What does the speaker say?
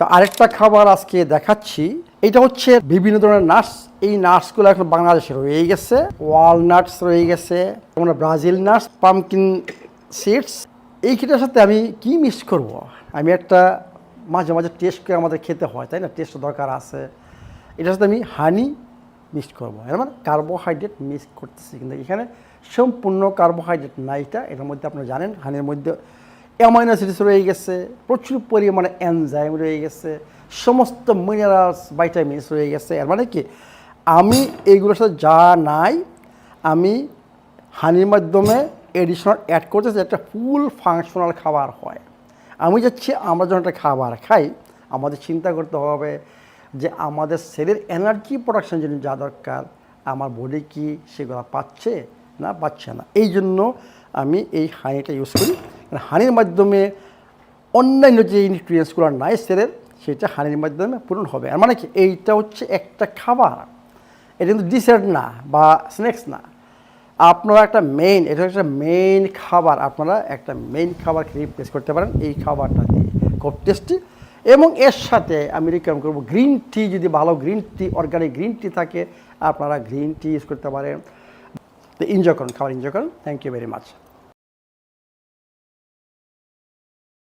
তো আরেকটা খাবার আজকে দেখাচ্ছি। এটা হচ্ছে বিভিন্ন ধরনের নাটস এই নাটসগুলো এখন বাংলাদেশে রয়ে গেছে। ওয়ালনাটস রয়ে গেছে আমরা ব্রাজিল নাটস পামকিন সিডস এই সাথে আমি কি মিক্স করব? আমি একটা মাঝে মাঝে টেস্ট করে আমাদের খেতে হয়, তাই না? টেস্ট দরকার আছে। এটার সাথে আমি হানি মিক্স করব। এর মানে কার্বোহাইড্রেট মিক্স করতেছি। কিন্তু এখানে সম্পূর্ণ কার্বোহাইড্রেট না এটা এটার মধ্যে আপনারা জানেন হানির মধ্যে অ্যামাইনো অ্যাসিডস রয়ে গেছে, প্রচুর পরিমাণে এনজাইম রয়ে গেছে, সমস্ত মিনারেলস ভাইটামিনস রয়ে গেছে। এর মানে কি? আমি এইগুলোর সাথে যা নাই, আমি হানির মাধ্যমে এডিশনাল অ্যাড করতেছি একটা ফুল ফাংশনাল খাবার হয়। আমি যাচ্ছি, আমরা যখন একটা খাবার খাই, আমাদের চিন্তা করতে হবে যে আমাদের সেলের এনার্জি প্রোডাকশন জন্য যা দরকার, আমার বডি কি সেগুলো পাচ্ছে না পাচ্ছে না? এই জন্য আমি এই হানিটা ইউজ করি। হানির মাধ্যমে অন্যান্য যে নিউট্রিয়েন্টসগুলো নাই সেলের সেটা হানির মাধ্যমে পূরণ হবে। আর মানে কি? এইটা হচ্ছে একটা খাবার। এটা কিন্তু ডিসার্ট না বা স্ন্যাক্স না। আপনারা একটা মেইন এটা হচ্ছে মেইন খাবার। আপনারা একটা মেইন খাবার রিপ্লেস করতে পারেন এই খাবারটা দিয়ে। খুব টেস্টি এবং এর সাথে আমি রিকমেন্ড করব গ্রিন টি যদি ভালো green tea organic green tea থাকে, আপনারা গ্রিন টি ইউজ করতে পারেন। এনজয় করুন, খাবার এনজয় করুন। Thank you very much